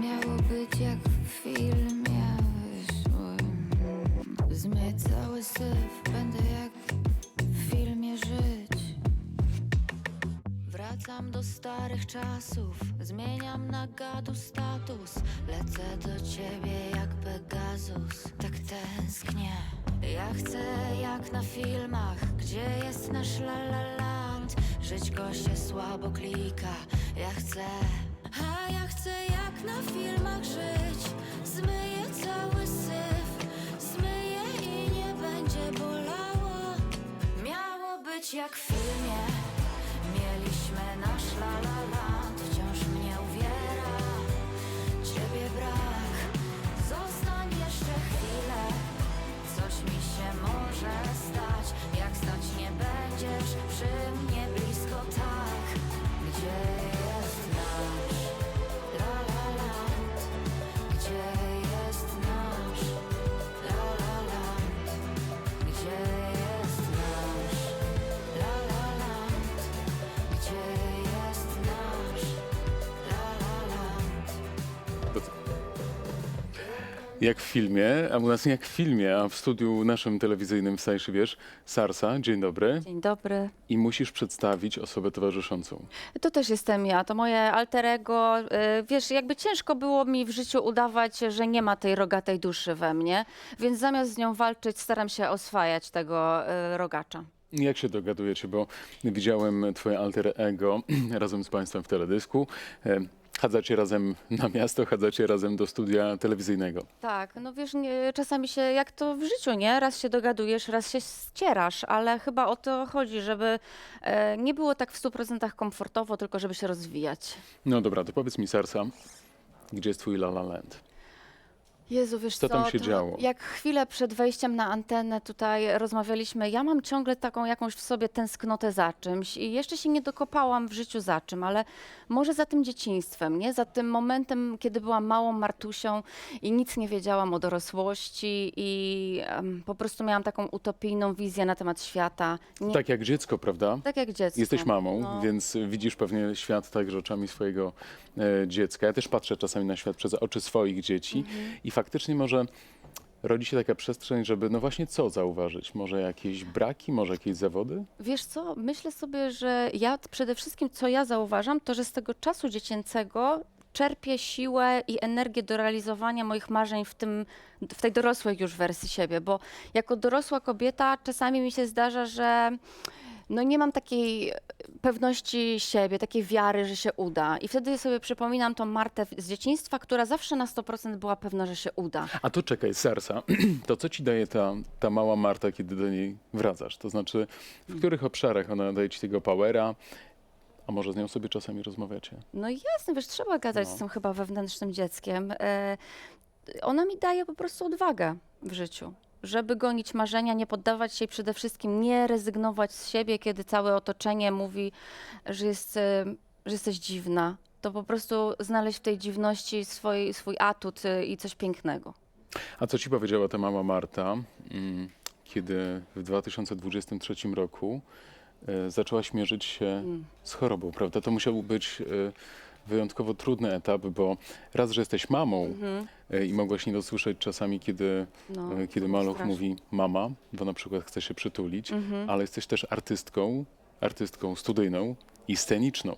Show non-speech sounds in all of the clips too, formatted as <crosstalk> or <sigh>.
Miało być jak w filmie wyszło Zmyję cały syf, będę jak w filmie żyć. Wracam do starych czasów, zmieniam na gadu status. Lecę do ciebie jak Pegasus, chcę jak na filmach, gdzie jest nasz la la land. Żyć go się słabo klika, ja chcę. A ja chcę jak na filmach żyć. Zmyję cały syf, zmyję i nie będzie bolało. Miało być jak w filmie. Mieliśmy nasz la la land Jak w filmie, a u nas nie jak w filmie, a w studiu naszym telewizyjnym Stajesz i Wiesz, Sarsa, dzień dobry. Dzień dobry. I musisz przedstawić osobę towarzyszącą. To też jestem ja, to moje alter ego. Y, Wiesz, jakby ciężko było mi w życiu udawać, że nie ma tej rogatej duszy we mnie, więc zamiast z nią walczyć, staram się oswajać tego y, rogacza. Jak się dogadujecie, bo widziałem twoje alter ego <clears throat> razem z państwem w teledysku. E, Chadzacie razem na miasto, chadzacie razem do studia telewizyjnego. Tak, no wiesz, nie, czasami się, jak to w życiu, nie? Raz się dogadujesz, raz się ścierasz, ale chyba o to chodzi, żeby e, nie było tak w 100% komfortowo, tylko żeby się rozwijać. No dobra, to powiedz mi Sarsa, gdzie jest twój La La Land? Jezu, wiesz Co co, tam się to działo? Jak chwilę przed wejściem na antenę tutaj rozmawialiśmy, ja mam ciągle taką jakąś w sobie tęsknotę za czymś i jeszcze się nie dokopałam w życiu za czym, ale może za tym dzieciństwem, nie? Za tym momentem, kiedy byłam małą Martusią i nic nie wiedziałam o dorosłości i em, po prostu miałam taką utopijną wizję na temat świata. Nie, Tak jak dziecko, prawda? tak jak dziecko. Jesteś mamą, No. więc widzisz pewnie świat także oczami swojego e, dziecka. Ja też patrzę czasami na świat przez oczy swoich dzieci Mhm. i faktycznie może rodzi się taka przestrzeń, żeby no właśnie co zauważyć? Może jakieś braki, może jakieś zawody? Wiesz co, myślę sobie, że ja przede wszystkim, co ja zauważam, to że z tego czasu dziecięcego czerpię siłę i energię do realizowania moich marzeń w, tym, w tej dorosłej już wersji siebie, bo jako dorosła kobieta czasami mi się zdarza, że no nie mam takiej pewności siebie, takiej wiary, że się uda. I wtedy sobie przypominam tą Martę z dzieciństwa, która zawsze na 100% była pewna, że się uda. A to czekaj, Sarsa, <clears throat> to co ci daje ta, ta mała Marta, kiedy do niej wracasz? To znaczy, w których obszarach ona daje ci tego powera? A może z nią sobie czasami rozmawiacie? No jasne, wiesz, trzeba gadać No. z tym chyba wewnętrznym dzieckiem. E, ona mi daje po prostu odwagę w życiu. Żeby gonić marzenia, nie poddawać się i przede wszystkim nie rezygnować z siebie, kiedy całe otoczenie mówi, że, jest, e, że jesteś dziwna. To po prostu znaleźć w tej dziwności swój, swój atut e, i coś pięknego. A co ci powiedziała ta mama Marta, mm, kiedy w 2023 roku e, zaczęłaś mierzyć się Mm. z chorobą, prawda? To musiał być wyjątkowo trudny etap, bo raz, że jesteś mamą e, i mogłaś nie dosłyszeć czasami, kiedy, No, e, kiedy maluch straszne. mówi mama, bo na przykład chce się przytulić, Mhm. ale jesteś też artystką, artystką studyjną i sceniczną.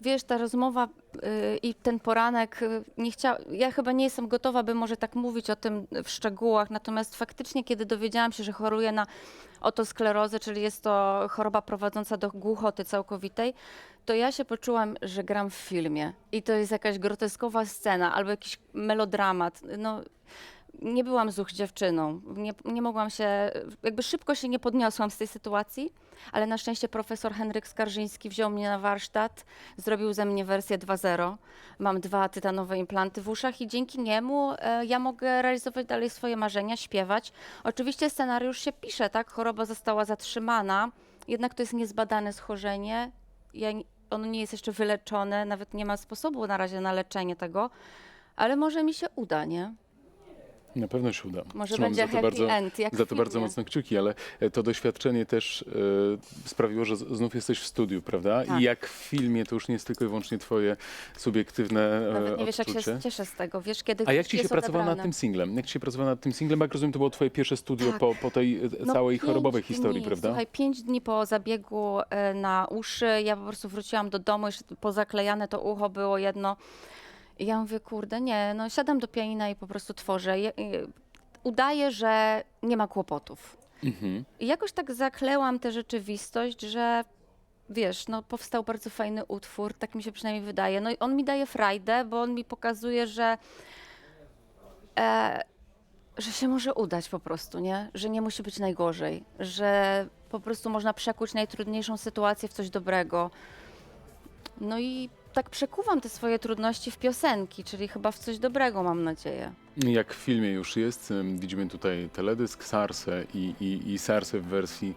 Wiesz, ta rozmowa y, i ten poranek, y, nie chcia... ja chyba nie jestem gotowa, by może tak mówić o tym w szczegółach, natomiast faktycznie, kiedy dowiedziałam się, że choruję na otosklerozę, czyli jest to choroba prowadząca do głuchoty całkowitej, to ja się poczułam, że gram w filmie i to jest jakaś groteskowa scena albo jakiś melodramat. No, nie byłam zuch dziewczyną. Nie, nie mogłam się, jakby szybko się nie podniosłam z tej sytuacji, ale na szczęście profesor Henryk Skarżyński wziął mnie na warsztat, zrobił ze mnie wersję 2.0. Mam dwa tytanowe implanty w uszach i dzięki niemu e, ja mogę realizować dalej swoje marzenia, śpiewać. Oczywiście scenariusz się pisze, tak? Choroba została zatrzymana, jednak to jest niezbadane schorzenie. Ja, ono nie jest jeszcze wyleczone, nawet nie ma sposobu na razie na leczenie tego, ale może mi się uda, nie? Na pewno się uda. Może Trzymam będzie za to happy bardzo, end, jak za w to bardzo filmie. mocno kciuki, ale e, to doświadczenie też e, sprawiło, że z- znów jesteś w studiu, prawda? Tak. I jak w filmie, to już nie jest tylko i wyłącznie twoje subiektywne e, Nawet nie wiesz, jak odczucie. się cieszę z tego. Wiesz, kiedy A jak ktoś ci się jest pracowało nad odebrany. tym singlem? Jak ci się pracowało nad tym singlem? Jak rozumiem, to było twoje pierwsze studio Tak. po, po tej e, No, całej pięć chorobowej dni, historii, prawda? Słuchaj, pięć dni po zabiegu e, na uszy, ja po prostu wróciłam do domu, jeszcze pozaklejane to ucho było jedno. I ja mówię, kurde, nie, no siadam do pianina i po prostu tworzę. Je, y, udaję, że nie ma kłopotów. Mhm. I jakoś tak zaklełam tę rzeczywistość, że wiesz, no powstał bardzo fajny utwór, tak mi się przynajmniej wydaje. No i on mi daje frajdę, bo on mi pokazuje, że e, że się może udać po prostu, nie? Że nie musi być najgorzej, że po prostu można przekuć najtrudniejszą sytuację w coś dobrego. No i tak przekuwam te swoje trudności w piosenki, czyli chyba w coś dobrego, mam nadzieję. Jak w filmie już jest, widzimy tutaj teledysk Sarsę i, i, i Sarsę w wersji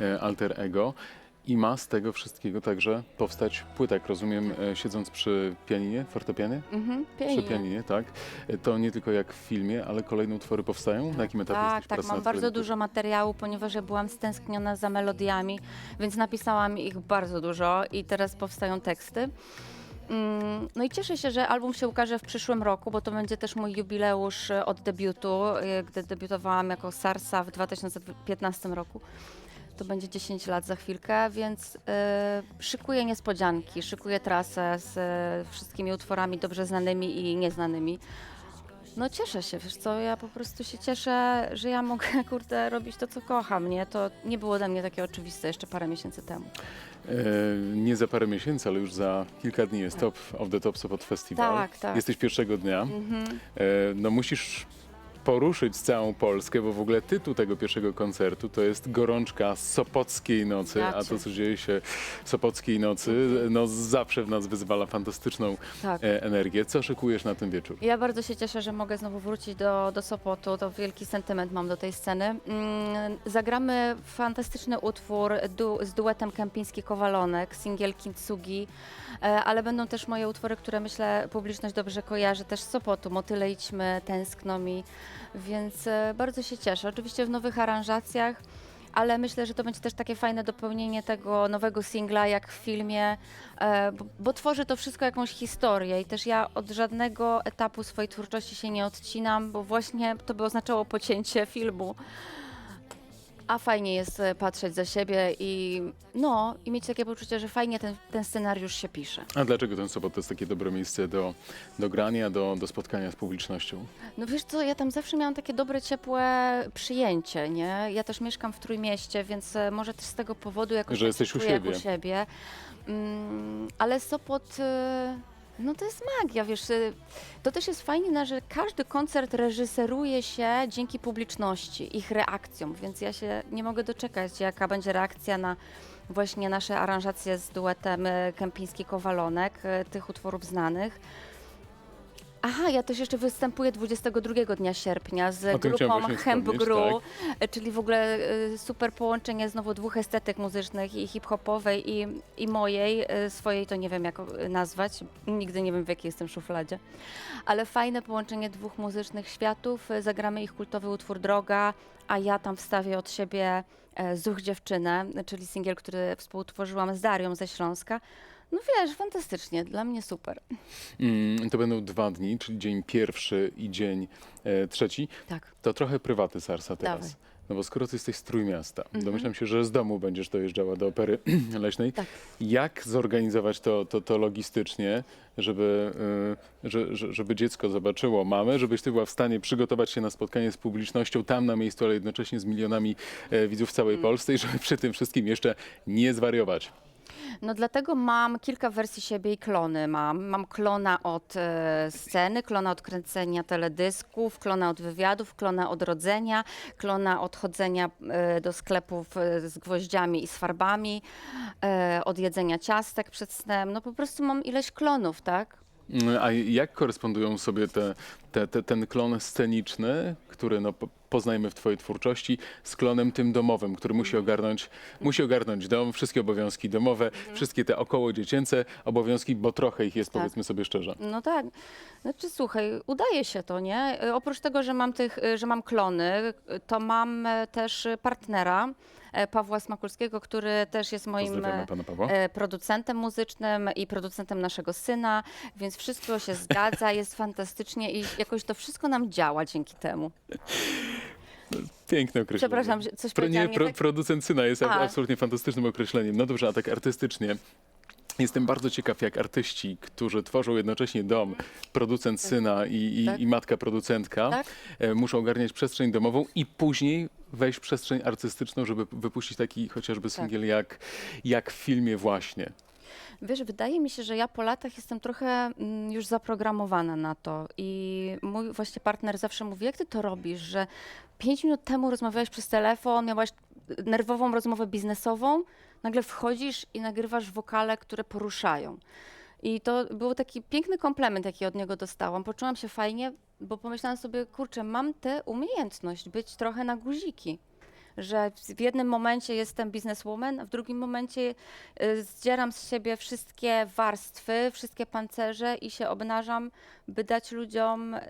e, alter ego. I ma z tego wszystkiego także powstać płyta, jak rozumiem, e, siedząc przy pianinie, fortepianie? Mhm, Przy pięknie. pianinie, tak. E, To nie tylko jak w filmie, ale kolejne utwory powstają? Na jakim etapie Tak, tak, mam bardzo dużo materiału, ponieważ ja byłam stęskniona za melodiami, więc napisałam ich bardzo dużo i teraz powstają teksty. Mm, No i cieszę się, że album się ukaże w przyszłym roku, bo to będzie też mój jubileusz e, od debiutu, gdy debiutowałam jako Sarsa w 2015 roku. To będzie 10 lat za chwilkę, więc e, szykuję niespodzianki, szykuję trasę z e, wszystkimi utworami dobrze znanymi i nieznanymi. No cieszę się, wiesz co, ja po prostu się cieszę, że ja mogę, <laughs> kurde, robić to, co kocham, nie? To nie było dla mnie takie oczywiste jeszcze parę miesięcy temu. E, nie za parę miesięcy, ale już za kilka dni jest Top of the Top Sopot Festival. Tak, tak. Jesteś pierwszego dnia. Mhm. E, no musisz poruszyć całą Polskę, bo w ogóle tytuł tego pierwszego koncertu to jest Gorączka Sopockiej Nocy, a to, co dzieje się Sopockiej Nocy, no zawsze w nas wyzwala fantastyczną Tak. e, energię. Co szykujesz na ten wieczór? Ja bardzo się cieszę, że mogę znowu wrócić do, do Sopotu. To wielki sentyment mam do tej sceny. Mm, zagramy fantastyczny utwór du, z duetem Kępiński-Kowalonek, singiel Kintsugi, e, ale będą też moje utwory, które myślę publiczność dobrze kojarzy, też z Sopotu. Motyle idźmy, tęskno mi, więc e, bardzo się cieszę. Oczywiście w nowych aranżacjach, ale myślę, że to będzie też takie fajne dopełnienie tego nowego singla, jak w filmie, e, bo, tworzy to wszystko jakąś historię i też ja od żadnego etapu swojej twórczości się nie odcinam, bo właśnie to by oznaczało pocięcie filmu. A fajnie jest e, patrzeć za siebie i no, i mieć takie poczucie, że fajnie ten, ten scenariusz się pisze. A dlaczego ten Sopot to jest takie dobre miejsce do, do grania, do, do spotkania z publicznością? No wiesz co, ja tam zawsze miałam takie dobre, ciepłe przyjęcie, nie? Ja też mieszkam w Trójmieście, więc e, może też z tego powodu jakoś Że tak jesteś u czuję jak siebie. u siebie. Mm, ale Sopot, e, no to jest magia, wiesz, e, to też jest fajne, że każdy koncert reżyseruje się dzięki publiczności, ich reakcjom, więc ja się nie mogę doczekać, jaka będzie reakcja na właśnie nasze aranżacje z duetem e, Kępiński-Kowalonek, e, tych utworów znanych. Aha, ja też jeszcze występuję 22 dnia sierpnia z chciałem grupą właśnie Hemp wspomnieć, Gru, e, czyli w ogóle e, super połączenie znowu dwóch estetyk muzycznych, i hip-hopowej i, i mojej, e, swojej to nie wiem jak nazwać, nigdy nie wiem w jakiej jestem szufladzie, ale fajne połączenie dwóch muzycznych światów, zagramy ich kultowy utwór Droga, a ja tam wstawię od siebie e, Zuch Dziewczynę, czyli singiel, który współtworzyłam z Darią ze Śląska. No wiesz, fantastycznie, dla mnie super. Mm, to będą dwa dni, czyli dzień pierwszy i dzień e, trzeci. Tak. To trochę prywaty Sarsa teraz. Dawaj. No bo skoro ty jesteś z Trójmiasta, Mhm. domyślam się, że z domu będziesz dojeżdżała do Opery <clears throat> Leśnej. Tak. Jak zorganizować to, to, to logistycznie, żeby, y, że, że, żeby dziecko zobaczyło mamę, żebyś ty była w stanie przygotować się na spotkanie z publicznością tam na miejscu, ale jednocześnie z milionami e, widzów w całej Mhm. Polsce i żeby przy tym wszystkim jeszcze nie zwariować. No dlatego mam kilka wersji siebie i klony mam. Mam klona od e, sceny, klona od kręcenia teledysków, klona od wywiadów, klona od rodzenia, klona od chodzenia e, do sklepów e, z gwoździami i z farbami, e, od jedzenia ciastek przed snem. No po prostu mam ileś klonów, tak? Mm, A jak korespondują sobie te, te, te, ten klon sceniczny, który no, poznajemy w twojej twórczości z klonem tym domowym, który musi ogarnąć, musi ogarnąć dom, wszystkie obowiązki domowe, wszystkie te około dziecięce obowiązki, bo trochę ich jest, Tak. powiedzmy sobie szczerze. No tak. Znaczy słuchaj, udaje się to, nie? Y, Oprócz tego, że mam tych, y, że mam klony, y, to mam e, też y, partnera e, Pawła Smakulskiego, który też jest moim Pozdrawiamy e, pana Pawła. e, producentem muzycznym i producentem naszego syna, więc wszystko się zgadza, jest fantastycznie i jakoś to wszystko nam działa dzięki temu. <laughs> Piękne określenie. Przepraszam, że coś Pro, nie, powiedziałam nie pro, tak? producent syna jest A. absolutnie fantastycznym określeniem. No dobrze, a tak artystycznie. Jestem bardzo ciekaw, jak artyści, którzy tworzą jednocześnie dom, producent syna i, i, Tak. i matka producentka, Tak. e, muszą ogarniać przestrzeń domową i później wejść w przestrzeń artystyczną, żeby wypuścić taki chociażby Tak. singiel jak, jak w filmie właśnie. Wiesz, wydaje mi się, że ja po latach jestem trochę mm, już zaprogramowana na to i mój właśnie partner zawsze mówi, jak ty to robisz, że pięć minut temu rozmawiałeś przez telefon, miałaś nerwową rozmowę biznesową, nagle wchodzisz i nagrywasz wokale, które poruszają. I to był taki piękny komplement, jaki od niego dostałam. Poczułam się fajnie, bo pomyślałam sobie, kurczę, mam tę umiejętność być trochę na guziki. Że w jednym momencie jestem bizneswoman, a w drugim momencie y, zdzieram z siebie wszystkie warstwy, wszystkie pancerze i się obnażam, by dać ludziom y,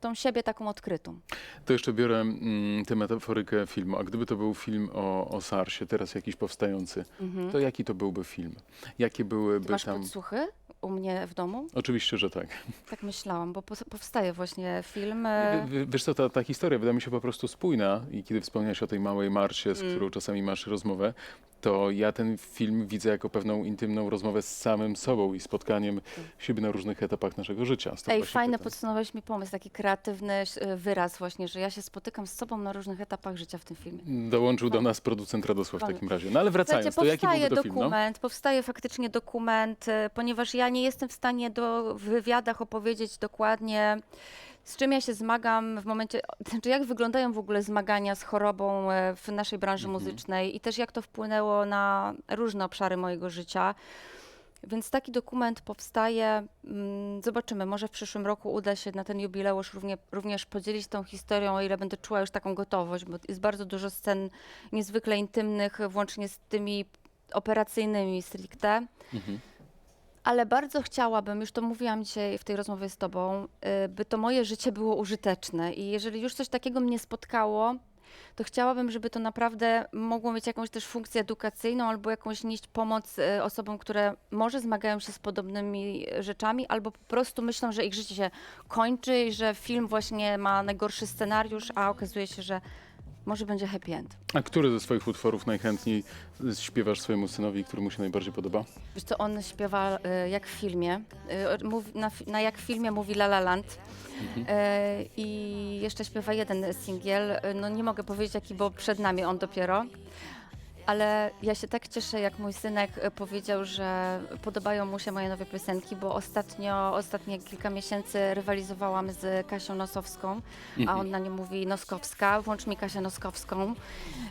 tą siebie taką odkrytą. To jeszcze biorę mm, tę metaforykę filmu. A gdyby to był film o, o Sarsie, teraz jakiś powstający, to jaki to byłby film? Jakie byłyby Ty masz tam... podsłuchy u mnie w domu? Oczywiście, że tak. Tak myślałam, bo powstaje właśnie film. y, W- Wiesz co, ta, ta historia wydaje mi się po prostu spójna i kiedy wspomniałeś o tej małej Marcie, z Mm. którą czasami masz rozmowę, to ja ten film widzę jako pewną intymną rozmowę z samym sobą i spotkaniem siebie na różnych etapach naszego życia. Stąd Ej, pytam. podsunąłeś mi pomysł, taki kreatywny y, wyraz właśnie, że ja się spotykam z sobą na różnych etapach życia w tym filmie. Dołączył do nas producent Radosław w takim razie. No ale wracając, Słuchajcie, to jaki powstaje byłby to film? No? dokument, powstaje faktycznie dokument, y, ponieważ ja nie jestem w stanie do, w wywiadach opowiedzieć dokładnie, z czym ja się zmagam w momencie, <laughs> znaczy jak wyglądają w ogóle zmagania z chorobą e, w naszej branży Mhm. muzycznej i też jak to wpłynęło na różne obszary mojego życia. Więc taki dokument powstaje. mm, Zobaczymy, może w przyszłym roku uda się na ten jubileusz równie, również podzielić tą historią, o ile będę czuła już taką gotowość, bo jest bardzo dużo scen niezwykle intymnych, włącznie z tymi operacyjnymi stricte. Mhm. Ale bardzo chciałabym, już to mówiłam dzisiaj w tej rozmowie z Tobą, y, by to moje życie było użyteczne. I jeżeli już coś takiego mnie spotkało, to chciałabym, żeby to naprawdę mogło mieć jakąś też funkcję edukacyjną albo jakąś nieść pomoc y, osobom, które może zmagają się z podobnymi rzeczami, albo po prostu myślą, że ich życie się kończy i że film właśnie ma najgorszy scenariusz, a okazuje się, że może będzie happy end. A który ze swoich utworów najchętniej śpiewasz swojemu synowi, który mu się najbardziej podoba? Wiesz co, on śpiewa y, jak w filmie. Y, mówi, na, na jak w filmie mówi La La Land. Mhm. Y, I jeszcze śpiewa jeden singiel. No nie mogę powiedzieć jaki, bo przed nami on dopiero. Ale ja się tak cieszę, jak mój synek y, powiedział, że podobają mu się moje nowe piosenki, bo ostatnio, ostatnie kilka miesięcy rywalizowałam z Kasią Nosowską, a Mhm. on na nie mówi Noskowska, włącz mi Kasię Noskowską.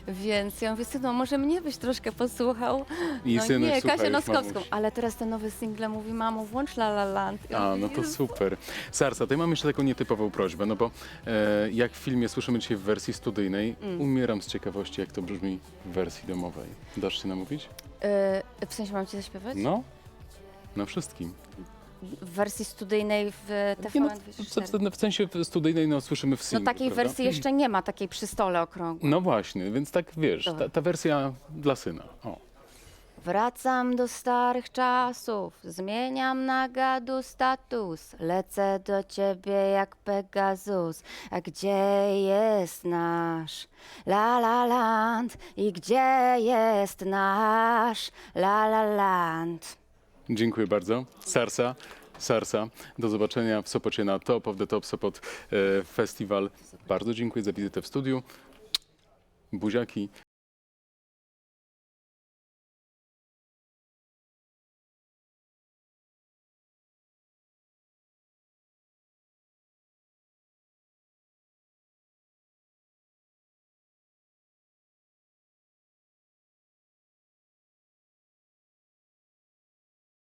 Więc ja mówię, synu, może mnie byś troszkę posłuchał? I no synek nie, słucha Kasię już Noskowską, mamusi. ale teraz te nowe single mówi, mamo, włącz La La Land. A, no to super. Sarsa, tutaj mam jeszcze taką nietypową prośbę, no bo e, jak w filmie słyszymy dzisiaj w wersji studyjnej, Mm. umieram z ciekawości, jak to brzmi w wersji domowej. Dasz się namówić? Y, w sensie mam ci zaśpiewać? No, na wszystkim. W wersji studyjnej w Nie, no, w, 24. w, sensie studyjnej no, słyszymy w No singlu, takiej prawda? wersji jeszcze nie ma, takiej przy stole okrągłej. No właśnie, więc tak wiesz, ta, ta wersja dla syna. O. Wracam do starych czasów, zmieniam na gadu status. Lecę do ciebie jak Pegasus. A gdzie jest nasz La La Land? I gdzie jest nasz La La Land? Dziękuję bardzo. Sarsa, Sarsa, do zobaczenia w Sopocie na Top of the Top Sopot e, Festival. Bardzo dziękuję za wizytę w studiu. Buziaki.